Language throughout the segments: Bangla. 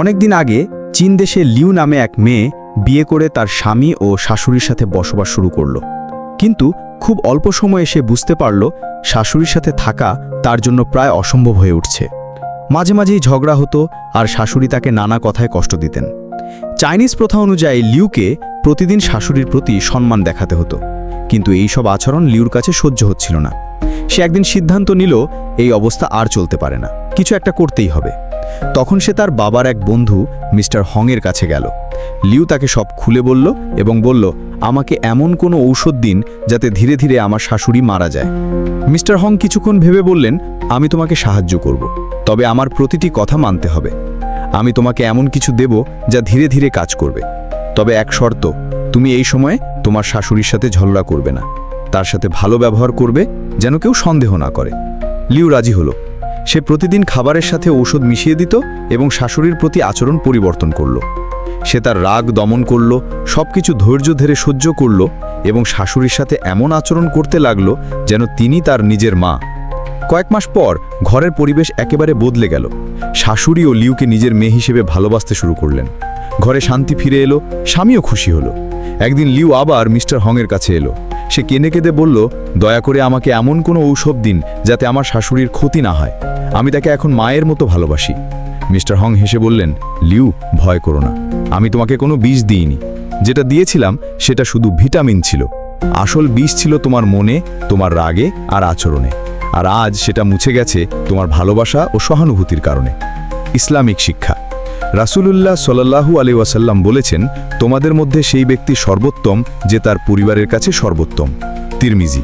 অনেকদিন আগে চীন দেশে লিউ নামে এক মেয়ে বিয়ে করে তার স্বামী ও শাশুড়ির সাথে বসবাস শুরু করল। কিন্তু খুব অল্প সময়ে সে বুঝতে পারল শাশুড়ির সাথে থাকা তার জন্য প্রায় অসম্ভব হয়ে উঠছে। মাঝে মাঝেই ঝগড়া হতো আর শাশুড়ি তাকে নানা কথায় কষ্ট দিতেন। চাইনিজ প্রথা অনুযায়ী লিউকে প্রতিদিন শাশুড়ির প্রতি সম্মান দেখাতে হতো। কিন্তু এই সব আচরণ লিউর কাছে সহ্য হচ্ছিল না। সে একদিন সিদ্ধান্ত নিল, এই অবস্থা আর চলতে পারে না। কিছু একটা করতেই হবে। তখন সে তার বাবার এক বন্ধু মিস্টার হংয়ের কাছে গেল। লিউ তাকে সব খুলে বলল এবং বলল, আমাকে এমন কোনো ঔষধ দিন যাতে ধীরে ধীরে আমার শাশুড়ি মারা যায়। মিস্টার হং কিছুক্ষণ ভেবে বললেন, আমি তোমাকে সাহায্য করব, তবে আমার প্রতিটি কথা মানতে হবে। আমি তোমাকে এমন কিছু দেব যা ধীরে ধীরে কাজ করবে। তবে এক শর্ত, তুমি এই সময়ে তোমার শাশুড়ির সাথে ঝগড়া করবে না। তার সাথে ভালো ব্যবহার করবে যেন কেউ সন্দেহ না করে। লিউ রাজি হলো। সে প্রতিদিন খাবারের সাথে ঔষধ মিশিয়ে দিত এবং শাশুড়ির প্রতি আচরণ পরিবর্তন করল। সে তার রাগ দমন করল সব কিছু ধৈর্য ধরে সহ্য করল এবং শাশুড়ির সাথে এমন আচরণ করতে লাগল যেন তিনি তার নিজের মা। কয়েক মাস পর ঘরের পরিবেশ একেবারে বদলে গেল। শাশুড়ি ও লিউকে নিজের মেয়ে হিসেবে ভালোবাসতে শুরু করলেন। ঘরে শান্তি ফিরে এলো, স্বামীও খুশি হলো। একদিন লিউ আবার মিস্টার হংয়ের কাছে এলো। সে কেঁদে কেঁদে বলল, দয়া করে আমাকে এমন কোনো ঔষধ দিন যাতে আমার শাশুড়ির ক্ষতি না হয়। আমি তাকে এখন মায়ের মতো ভালোবাসি। মিস্টার হং হেসে বললেন, লিউ, ভয় করো না। আমি তোমাকে কোনো বিষ দিইনি। যেটা দিয়েছিলাম, সেটা শুধু ভিটামিন ছিল। আসল বিষ ছিল তোমার মনে, তোমার রাগে আর আচরণে। আর আজ সেটা মুছে গেছে তোমার ভালোবাসা ও সহানুভূতির কারণে। ইসলামিক শিক্ষা। রাসূলুল্লাহ সাল্লাল্লাহু আলি ওয়াসাল্লাম বলেছেন, তোমাদের মধ্যে সেই ব্যক্তি সর্বোত্তম যে তার পরিবারের কাছে সর্বোত্তম। তিরমিজি।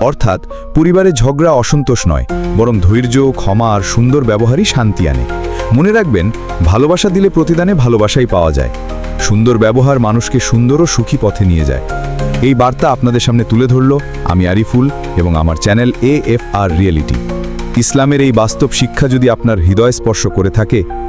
অর্থাৎ, পরিবারে ঝগড়া অসন্তোষ নয়, বরং ধৈর্য, ক্ষমা আর সুন্দর ব্যবহারই শান্তি আনে। মনে রাখবেন, ভালোবাসা দিলে প্রতিদানে ভালোবাসাই পাওয়া যায়। সুন্দর ব্যবহার মানুষকে সুন্দর ও সুখী পথে নিয়ে যায়। এই বার্তা আপনাদের সামনে তুলে ধরল আমি আরিফুল এবং আমার channel A F R reality. ইসলামের এই বাস্তব শিক্ষা যদি আপনার হৃদয় স্পর্শ করে থাকে